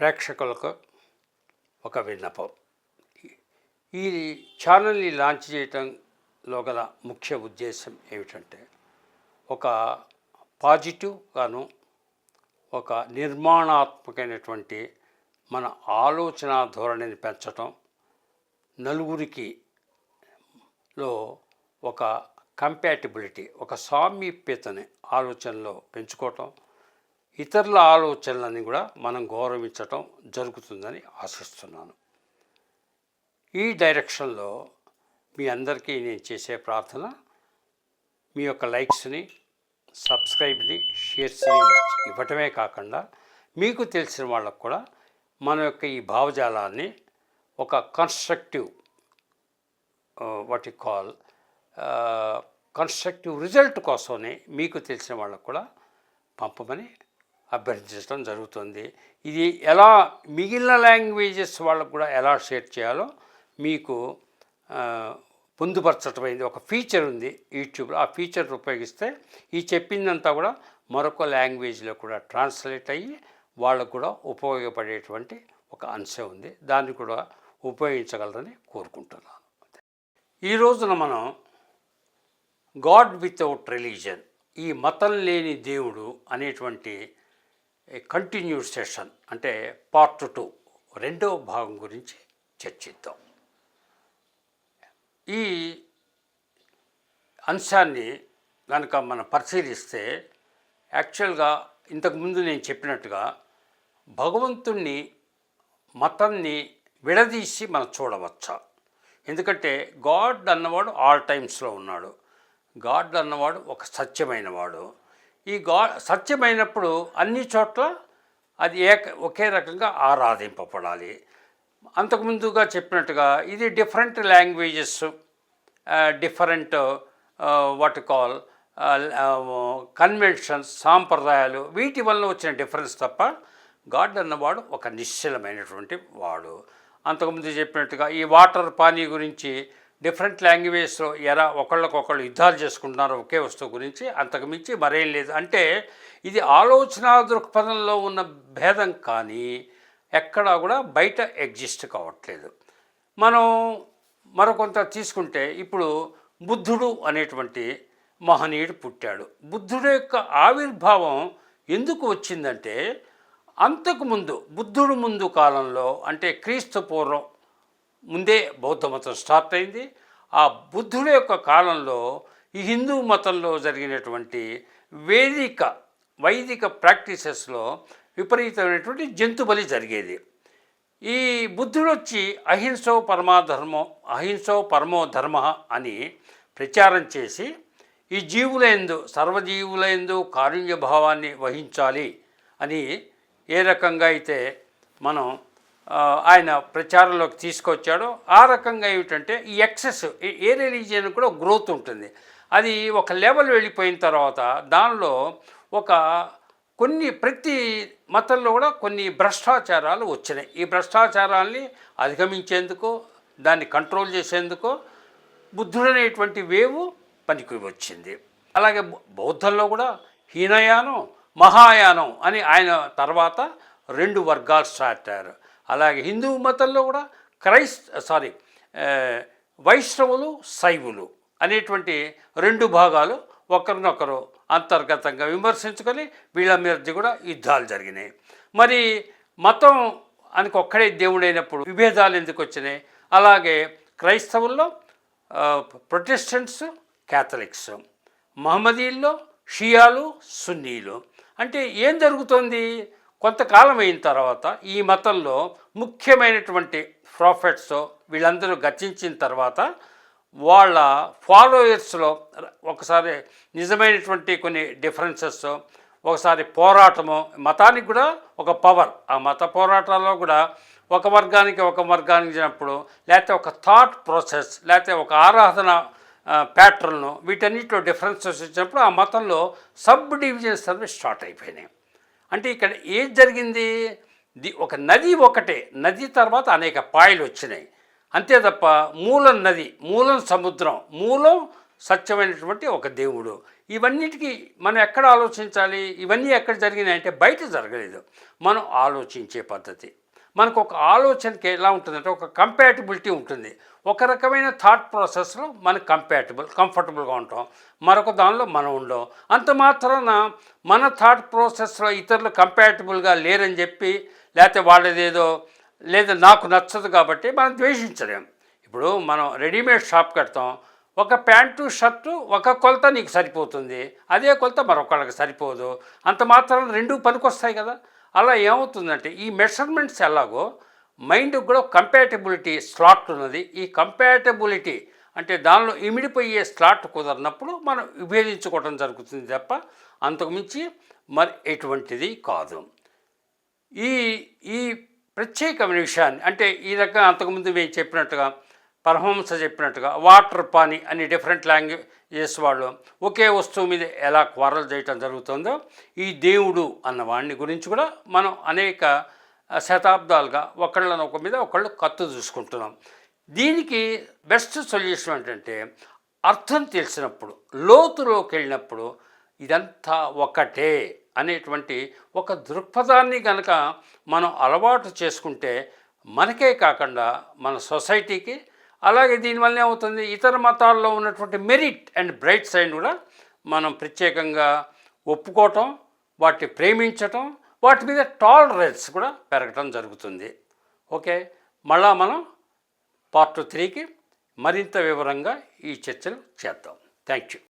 ప్రేక్షకులకు ఒక విన్నపం. ఈ ఛానల్ని లాంచ్ చేయటంలో గల ముఖ్య ఉద్దేశం ఏమిటంటే ఒక పాజిటివ్ గాను ఒక నిర్మాణాత్మకమైనటువంటి మన ఆలోచన ధోరణిని పెంచటం నలుగురికి లో ఒక కంపాటిబిలిటీ ఒక సామీప్యతని ఆలోచనలో పెంచుకోవటం ఇతరుల ఆలోచనలని కూడా మనం గౌరవించటం జరుగుతుందని ఆశిస్తున్నాను. ఈ డైరెక్షన్లో మీ అందరికీ నేను చేసే ప్రార్థన మీ యొక్క లైక్స్ని సబ్స్క్రైబ్ని షేర్స్ని ఇవ్వటమే కాకుండా మీకు తెలిసిన వాళ్ళకు కూడా మన యొక్క ఈ భావజాలాన్ని ఒక constructive what you call constructive result కోసమే మీకు తెలిసిన వాళ్ళకు కూడా పంపమని అభ్యర్థించడం జరుగుతుంది. ఇది ఎలా మిగిలిన లాంగ్వేజెస్ వాళ్ళకు కూడా ఎలా షేర్ చేయాలో మీకు పొందుపరచటమైంది ఒక ఫీచర్ ఉంది యూట్యూబ్లో. ఆ ఫీచర్ ఉపయోగిస్తే ఈ చెప్పిందంతా కూడా మరొక లాంగ్వేజ్లో కూడా ట్రాన్స్లేట్ అయ్యి వాళ్ళకు కూడా ఉపయోగపడేటువంటి ఒక అంశం ఉంది. దాన్ని కూడా ఉపయోగించగలరని కోరుకుంటున్నాను. ఈ రోజున మనం గాడ్ వితౌట్ రిలీజన్ ఈ మతం లేని దేవుడు అనేటువంటి కంటిన్యూడ్ సెషన్ అంటే పార్ట్ టూ రెండవ భాగం గురించి చర్చిద్దాం. ఈ అంశాన్ని కనుక మనం పరిశీలిస్తే యాక్చువల్గా ఇంతకుముందు నేను చెప్పినట్టుగా భగవంతుణ్ణి మతాన్ని విడదీసి మనం చూడవచ్చా? ఎందుకంటే గాడ్ అన్నవాడు ఆల్ టైమ్స్లో ఉన్నాడు. గాడ్ అన్నవాడు ఒక సత్యమైనవాడు. ఈ గా సత్యమైనప్పుడు అన్ని చోట్ల అది ఏక ఒకే రకంగా ఆరాధింపబడాలి. అంతకుముందుగా చెప్పినట్టుగా ఇది different languages different what call conventions సాంప్రదాయాలు వీటి వల్ల వచ్చిన డిఫరెన్స్ తప్ప గాడ్ అన్నవాడు ఒక నిశ్చలమైనటువంటి వాడు. అంతకుముందు చెప్పినట్టుగా ఈ వాటర్ పానీ గురించి డిఫరెంట్ లాంగ్వేజ్లో ఎలా ఒకళ్ళకొకళ్ళు యుద్ధాలు చేసుకుంటున్నారో ఒకే వస్తువు గురించి అంతకుమించి మరేం లేదు. అంటే ఇది ఆలోచన దృక్పథంలో ఉన్న భేదం కానీ ఎక్కడా కూడా బయట ఎగ్జిస్ట్ కావట్లేదు. మనం మరొకొంత తీసుకుంటే ఇప్పుడు బుద్ధుడు అనేటువంటి మహనీయుడు పుట్టాడు. బుద్ధుడు యొక్క ఆవిర్భావం ఎందుకు వచ్చిందంటే అంతకుముందు బుద్ధుడు ముందు కాలంలో అంటే క్రీస్తు పూర్వం ముందే బౌద్ధ మతం స్టార్ట్ అయింది. ఆ బుద్ధుల యొక్క కాలంలో ఈ హిందూ మతంలో జరిగినటువంటి వేదిక వైదిక ప్రాక్టీసెస్లో విపరీతమైనటువంటి జంతు బలి జరిగేది. ఈ బుద్ధుడు వచ్చి అహింసో పరమాధర్మం అహింసో పరమో ధర్మ అని ప్రచారం చేసి ఈ జీవులందు సర్వజీవులందు కారుణ్య భావాన్ని వహించాలి అని ఏ రకంగా అయితే మనం ఆయన ప్రచారంలోకి తీసుకొచ్చాడో ఆ రకంగా ఏమిటంటే ఈ ఎక్సెస్ ఏ- రిలీజియన్ కూడా గ్రోత్ ఉంటుంది. అది ఒక లెవెల్ వెళ్ళిపోయిన తర్వాత దానిలో ఒక కొన్ని ప్రతి మతంలో కూడా కొన్ని భ్రష్టాచారాలు వచ్చినాయి. ఈ భ్రష్టాచారాల్ని అధిగమించేందుకు దాన్ని కంట్రోల్ చేసేందుకు బుద్ధుడనేటువంటి వేవు పనికి వచ్చింది. అలాగే బౌద్ధంలో కూడా హీనయానం మహాయానం అని ఆయన తర్వాత రెండు వర్గాలు స్టార్ట్ అయ్యారు. అలాగే హిందూ మతంలో కూడా క్రైస్త సారీ వైష్ణవులు శైవులు అనేటువంటి రెండు భాగాలు ఒకరినొకరు అంతర్గతంగా విమర్శించుకొని వీళ్ళ మీద కూడా యుద్ధాలు జరిగినాయి. మరి మతం ఆయనకు ఒక్కడే దేవుడైనప్పుడు విభేదాలు ఎందుకు వచ్చినాయి? అలాగే క్రైస్తవుల్లో ప్రొటెస్టెంట్స్ క్యాథలిక్స్ మహమ్మదీల్లో షియాలు సున్నీలు. అంటే ఏం జరుగుతోంది? కొంతకాలం అయిన తర్వాత ఈ మతంలో ముఖ్యమైనటువంటి ప్రాఫిట్స్ వీళ్ళందరూ గతించిన తర్వాత వాళ్ళ ఫాలోయర్స్లో ఒకసారి నిజమైనటువంటి కొన్ని డిఫరెన్సెస్ ఒకసారి పోరాటము మతానికి కూడా ఒక పవర్ ఆ మత పోరాటాల్లో కూడా ఒక వర్గానికి ఒక వర్గానికి ఇచ్చినప్పుడు లేకపోతే ఒక థాట్ ప్రాసెస్ లేకపోతే ఒక ఆరాధన ప్యాటర్న్ వీటన్నిటిలో డిఫరెన్సెస్ వచ్చినప్పుడు ఆ మతంలో సబ్ డివిజన్స్ అనేవి స్టార్ట్ అయిపోయినాయి. అంటే ఇక్కడ ఏం జరిగింది? ది ఒక నది ఒకటే. నది తర్వాత అనేక పాయలు వచ్చినాయి. అంతే తప్ప మూలం నది మూలం సముద్రం మూలం సత్యమైనటువంటి ఒక దేవుడు. ఇవన్నిటికీ మనం ఎక్కడ ఆలోచించాలి? ఇవన్నీ ఎక్కడ జరిగినాయి అంటే బయట జరగలేదు. మనం ఆలోచించే పద్ధతి. మనకు ఒక ఆలోచనకి ఎలా ఉంటుందంటే ఒక కంపాటిబిలిటీ ఉంటుంది. ఒక రకమైన థాట్ ప్రాసెస్లో మనకు కంపాటబుల్ కంఫర్టబుల్గా ఉంటాం. మరొక దానిలో మనం ఉండం అంత మాత్రాన మన థాట్ ప్రాసెస్లో ఇతరులు కంపాటబుల్గా లేరని చెప్పి లేకపోతే వాళ్ళదేదో లేదా నాకు నచ్చదు కాబట్టి మనం ద్వేషించలేం. ఇప్పుడు మనం రెడీమేడ్ షాప్ కడతాం. ఒక ప్యాంటు షర్టు ఒక కొలత నీకు సరిపోతుంది. అదే కొలత మరొకళ్ళకి సరిపోదు. అంత మాత్రం రెండు పనికొస్తాయి కదా. అలా ఏమవుతుందంటే ఈ మెషర్మెంట్స్ ఎలాగో మైండ్కి కూడా కంపాటబిలిటీ స్లాట్ ఉన్నది. ఈ కంపాటబిలిటీ అంటే దానిలో ఇమిడిపోయే స్లాట్ కుదరినప్పుడు మనం విభేదించుకోవడం జరుగుతుంది తప్ప అంతకుమించి మరి ఎటువంటిది కాదు. ఈ ఈ ప్రత్యేకమైన విషయాన్ని అంటే ఈ రకంగా అంతకుముందు మేము చెప్పినట్టుగా పరహంస చెప్పినట్టుగా వాటర్ పానీ అని డిఫరెంట్ లాంగ్వేజెస్ వాళ్ళు ఒకే వస్తువు మీద ఎలా క్వారల్ చేయటం జరుగుతుందో ఈ దేవుడు అన్న వాడిని గురించి కూడా మనం అనేక శతాబ్దాలుగా ఒకళ్ళని ఒక మీద ఒకళ్ళు కత్తు చూసుకుంటున్నాం. దీనికి బెస్ట్ సొల్యూషన్ ఏంటంటే అర్థం తెలిసినప్పుడు లోతులోకి వెళ్ళినప్పుడు ఇదంతా ఒకటే అనేటువంటి ఒక దృక్పథాన్ని కనుక మనం అలవాటు చేసుకుంటే మనకే కాకుండా మన సొసైటీకి అలాగే దీనివల్ల ఏమవుతుంది ఇతర మతాల్లో ఉన్నటువంటి మెరిట్ అండ్ బ్రైట్ సైడ్ కూడా మనం ప్రత్యేకంగా ఒప్పుకోవటం వాటిని ప్రేమించటం వాటి మీద టాలరెన్స్ కూడా పెరగటం జరుగుతుంది. ఓకే? మళ్ళా మనం పార్ట్ త్రీకి మరింత వివరంగా ఈ చర్చలు చేద్దాం. Thank you